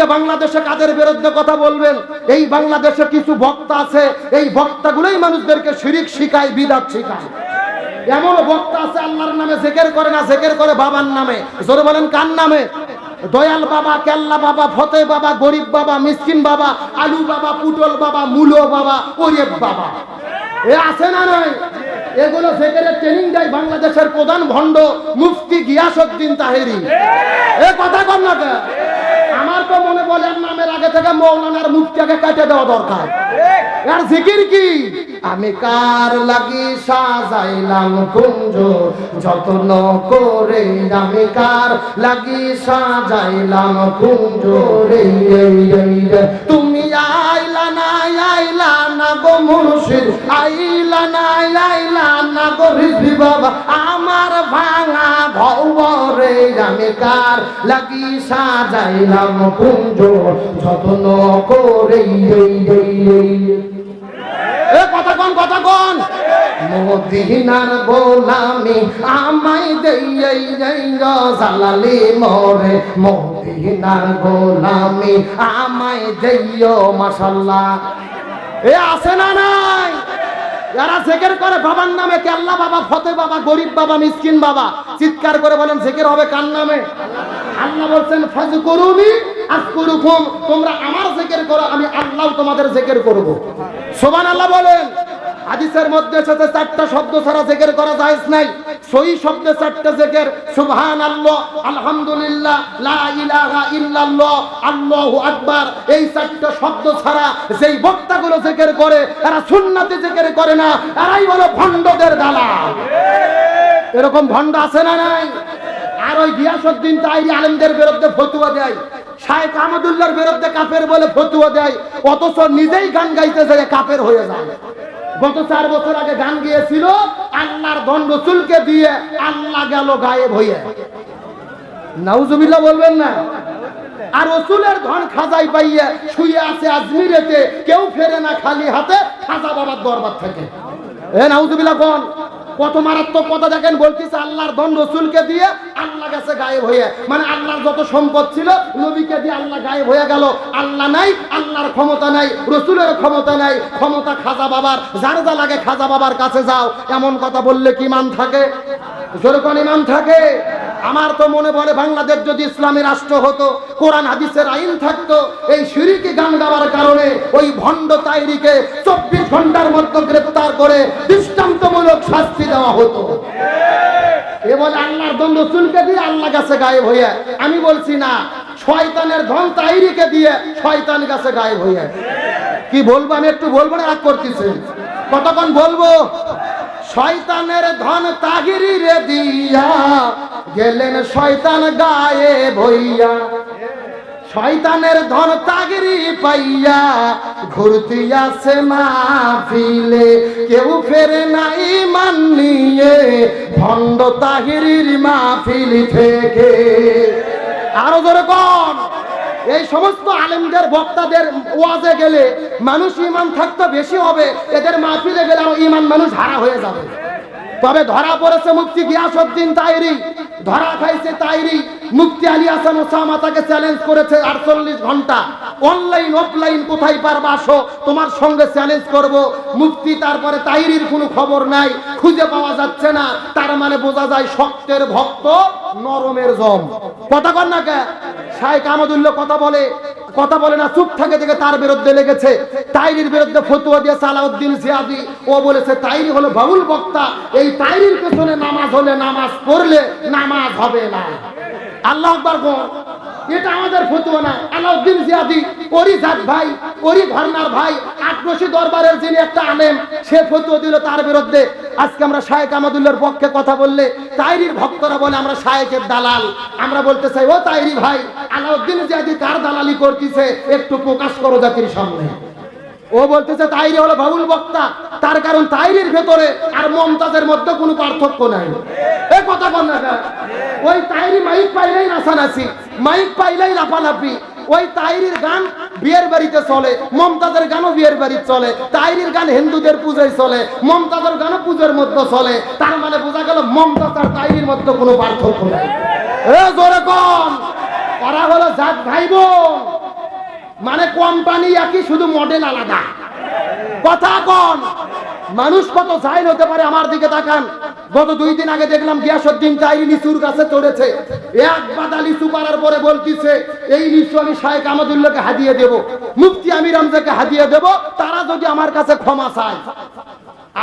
আজকে বাংলাদেশে কাদের বিরুদ্ধে কথা বলবেন? এই বাংলাদেশে কিছু বক্তা আছে, এই বক্তাগুলোই মানুষদেরকে শিরিক শিখায়, বিদাত শিখায়। এমন বক্তা আছে, আল্লাহর নামে জেকের করে না, জেকের করে বাবার নামে। জোরে বলেন, কার নামে? দয়াল বাবা, কেল্লা বাবা ফতে বাবা, গরিব বাবা, মিসকিন বাবা, আলু বাবা, পুটল বাবা, মূলো বাবা ওরেব বাবা। এ আছে না নয় এগুলো জেকেরের ট্রেনিং দেয় বাংলাদেশের প্রধান ভণ্ড মুফতি গিয়াসউদ্দিন তাহেরি। এ কথা কর না কে? আমার তো মনে বলে এর নামের আগে থেকে মৌলানার মুখটাকে কেটে দেওয়া দরকার। আর জিকির কি? আমি কার লাগি সাজাইলাম কুঞ্জ? যত্ন করে আমি কার লাগি সাজাইলাম কুঞ্জ? রে। তুমি আইলা না আইলা না গো মুর্শিদ? আইলা না আইলা না গো রিজভি বাবা। ভাঙা ভবরে আমি কার লাগি সাজাইলাম কুঞ্জ যত্ন করে কথা কোন কথা কোন মদিনার গোলামি আমায় দেই জালালি মোরে। মদিনার গোলামি আমায় দেইও, মাশাল্লাহ। এ, আছে না নাই? যারা জেকের করে বাবার নামে কেল্লা বাবা, ফতে বাবা, গরিব বাবা, মিসকিন বাবা, চিৎকার করে বলেন, জেকের হবে কার নামে? আল্লাহ বলছেন ফাজ করুমি আজ করুকুম তোমরা আমার জেকের করো, আমি আল্লাহ তোমাদের জেকের করব। সোবান আল্লাহ বলেন। হাদিসের মধ্যে সাথে চারটা শব্দ ছাড়া জেকের করা যায় নাই। সই শব্দে চারটা জেকের সুবহান আল্লাহ আলহামদুলিল্লাহ, লা ইলাহা ইল্লাল্লাহ, আল্লাহু আকবার। এই চারটা শব্দ ছাড়া যেই বক্তাগুলো জেকের করে, তারা সুন্নাতে জেকের করে না এরাই হলো ভণ্ডদের দালাল। এরকম ভণ্ড আছে না নাই? আর ওই গিয়াসউদ্দিন তাইরি আলেমদের বিরুদ্ধে ফতুয়া দেয়, শায়েখ আহমদুল্লাহর বিরুদ্ধে কাফের বলে ফতুয়া দেয়, অথচ নিজেই গান গাইতে যায় কাফের হয়ে যায় গত চার বছর আগে গান গিয়েছিল, আল্লাহর দণ্ড চুলকে দিয়ে আল্লাহ গেল গায়েব হয়ে। নাউজুবিল্লাহ বলবেন না? আর রসুলের ধন খাজাই পাইয়ে শুয়ে আছে আজমিরেতে, কেউ ফেরে না খালি হাতে, খাজা বাবার দরবার থেকে। এ নাউজুবিল্লাহ কোন? কত মারাত্মক কথা দেখেন, বলতেছে আল্লাহর ধন রসুলকে দিয়ে আল্লাহ কাছে গায়েব হয়ে। মানে আল্লাহর যত সম্পদ ছিল, নবীকে দিয়ে আল্লাহ গায়েব হয়ে গেল। আল্লাহ নাই, আল্লাহর ক্ষমতা নাই, রসুলের ক্ষমতা নাই। ক্ষমতা খাজা বাবার, যার যা লাগে খাজা বাবার কাছে যাও। এমন কথা বললে কি মান থাকে? যেরকম ইমান থাকে? আমার তো মনে পড়ে বাংলাদেশ যদি ইসলামী রাষ্ট্র হতো, কোরআন, হাদিসের আইন থাকতো, এই সিঁড়িকে গান গাওয়ার কারণে ওই ভণ্ড তাইরিকে চব্বিশ ঘণ্টার মধ্যে গ্রেপ্তার করে দৃষ্টান্তমূলক শাস্তি দেওয়া হতো। এ আল্লাহর দণ্ড চুলকে দিয়ে আল্লাহ কাছে গায়েব হয়ে আমি বলছি না, শয়তানের ধন তাইরিকে দিয়ে শয়তান কাছে গায়েব হয়ে কি বলব, আমি একটু বলব না, রাগ করতেছে। কতক্ষণ বলব? শয়তানের ধন তাগিরি রে দিয়া গেলেন শয়তান গায়ে ভইয়া শয়তানের ধন তাগিরি পাইয়া ঘুরতি আছে মাহফিলে। কেউ ফেরে নাই মান নিয়ে, ভণ্ড তাহিরির মাহফিল থেকে। আরও ধরে কম এই সমস্ত আলেমদের, বক্তাদের ওয়াজে গেলে মানুষ ইমান থাকতে বেশি হবে। এদের মাহফিলে গেলে ইমান মানুষ হারা হয়ে যাবে। তবে ধরা পড়েছে মুফতি গিয়াসউদ্দিন তাইরি। ধরা খাইছে তাইরি। মুফতি আলী হাসান ওসামা তাকে চ্যালেঞ্জ করেছে আটচল্লিশ ঘণ্টা। অনলাইন অফলাইন কোথায় পারবা আসো? তোমার সঙ্গে চ্যালেঞ্জ করব। মুফতি তারপরে তাইরির কোনো খবর নাই। খুঁজে পাওয়া যাচ্ছে না। তার মানে বোঝা যায় শক্তের ভক্ত নরমের জম। কথা কর না কে? শাইখ আহমদুল্লাহ কথা বলে। কথা বলে না, চুপ থাকে থেকে তার বিরুদ্ধে লেগেছে। তাইরির বিরুদ্ধে ফতুয়া দিয়ে সালাউদ্দিন জিয়াদি, ও বলেছে, তাইরি হলো বাউল বক্তা। এই তাইরির পেছনে নামাজ হলে নামাজ পড়লে নামাজ হবে না। আল্লাহ আকবার এটা আমাদের ফতুয়া না। আলাউদ্দিন জিয়াদি ওরি জাত ভাই ওরি ধর্নার ভাই আক্রোশী দরবারের যিনি একটা আলেম, সে ফতুয়া দিল তার বিরুদ্ধে। আজকে আমরা শায়েক আমাদুল্লাহর পক্ষে কথা বললে তাইরির ভক্তরা বলে, আমরা শায়েকের দালাল। আমরা বলতে চাই, ও তাইরি ভাই, আলাউদ্দিন জিয়াদি কার দালালি করতেছে? একটু প্রকাশ করো জাতির সামনে। ও বলতেছে, তাইরি হলো বাবুল বক্তা। তার কারণ তাইরির ভেতরে আর মমতাজের মধ্যে কোনো পার্থক্য নাই। এ কথা বল না? ওই তাইরি মাইক পাইলেই নাচানাচি, মাইক পাইলেই লাফালাফি। ওই তাইরির গান বিয়ের বাড়িতে চলে, মমতাজের গানও বিয়ের বাড়িতে চলে, তাইরির গান হিন্দুদের পূজায় চলে, মমতাজের গানও পুজোর মধ্যে চলে। তার মানে বোঝা গেল মমতাজ আর তাইরির মধ্যে কোনো পার্থক্য নাই। জোরে কম ওরা হলো জাত ভাই বোন। মানে কোম্পানি একই, শুধু মডেল আলাদা। কথা কন। মানুষ কত জাইল হতে পারে আমার দিকে তাকান। গত দুই দিন আগে দেখলাম গিয়াসুদ্দিন চাইরি লিচুর কাছে চড়েছে। এক বাদা লিচু পারার পরে বলতিছে, এই লিচু আমি শাহেক আমাদুল্লাহকে হাদিয়ে দেব। মুফতি আমির আমজাকে হাদিয়ে দেব, তারা যদি আমার কাছে ক্ষমা চায়।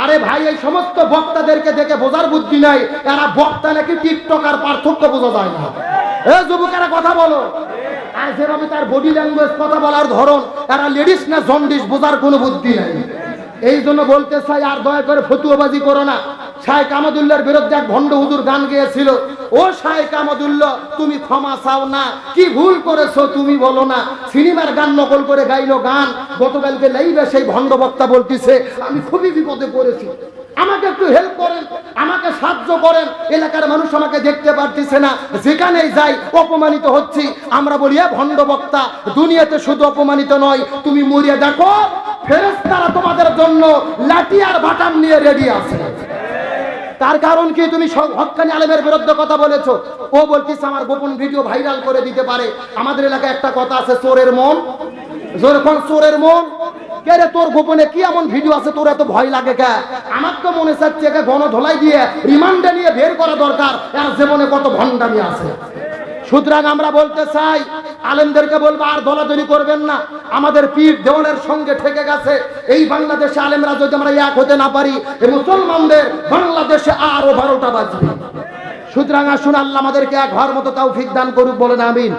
আরে ভাই, এই সমস্ত বক্তাদেরকে দেখে বোঝার বুদ্ধি নাই। এরা বক্তা নাকি টিকটক আর পার্থক্য বোঝা যায় না। এ যুবকেরা কথা বলো। আর যেভাবে তার বডি ল্যাঙ্গুয়েজ কথা বলার ধরন, এরা লেডিস না জন্ডিস বোঝার কোনো বুদ্ধি নাই। এই জন্য বলতে চাই, আর দয়া করে ফতুয়াবাজি করো না। শাহেক আমাদুল্লাহর বিরুদ্ধে এক ভণ্ড হুজুর গান গেয়েছিল। ও শাহেক আমাদুল্লাহ, তুমি ক্ষমা চাও না। কি ভুল করেছ তুমি বলো না। সিনেমার গান নকল করে গাইলো গান। গতকালকে সেই ভণ্ড বক্তা বলতিছে, আমি খুবই বিপদে পড়েছি। আমাকে একটু হেল্প করেন, আমাকে সাহায্য করেন। এলাকার মানুষ আমাকে দেখতে পারতেছে না। যেখানেই যাই, অপমানিত হচ্ছি। আমরা বলি ভণ্ড বক্তা, দুনিয়াতে শুধু অপমানিত নয়, তুমি মরিয়ে দেখো। ফেরেস্তারা তোমাদের জন্য লাঠি আর বাটাম নিয়ে রেডি আছে। তার কারণ কি তুমি হকানি আলমের বিরুদ্ধে কথা বলেছ? ও বলতিস আমার গোপন ভিডিও ভাইরাল করে দিতে পারে। আমাদের এলাকায় একটা কথা আছে, চোরের মন। চোরের মন। তোর গোপনে কি এমন ভিডিও আছে? তোর এত ভয় লাগে কে? আমার তো মনে চাচ্ছে গণ ধলাই দিয়ে রিমান্ডে নিয়ে বের করা দরকার। এর জীবনে কত ভণ্ডামি আছে। সুতরাং আমরা বলতে চাই, আলেমদেরকে বলব, আর দলাদলি করবেন না। আমাদের পীর দেওয়ানের সঙ্গে ঠেকে গেছে। এই বাংলাদেশে আলেমরা যদি আমরা এক হতে না পারি মুসলমানদের বাংলাদেশে আরও বারোটা বাজবে। সুতরাং আসুন, আল্লাহ আমাদেরকে এক ঘর মতো তাও দান করুক, বলেন আমিন।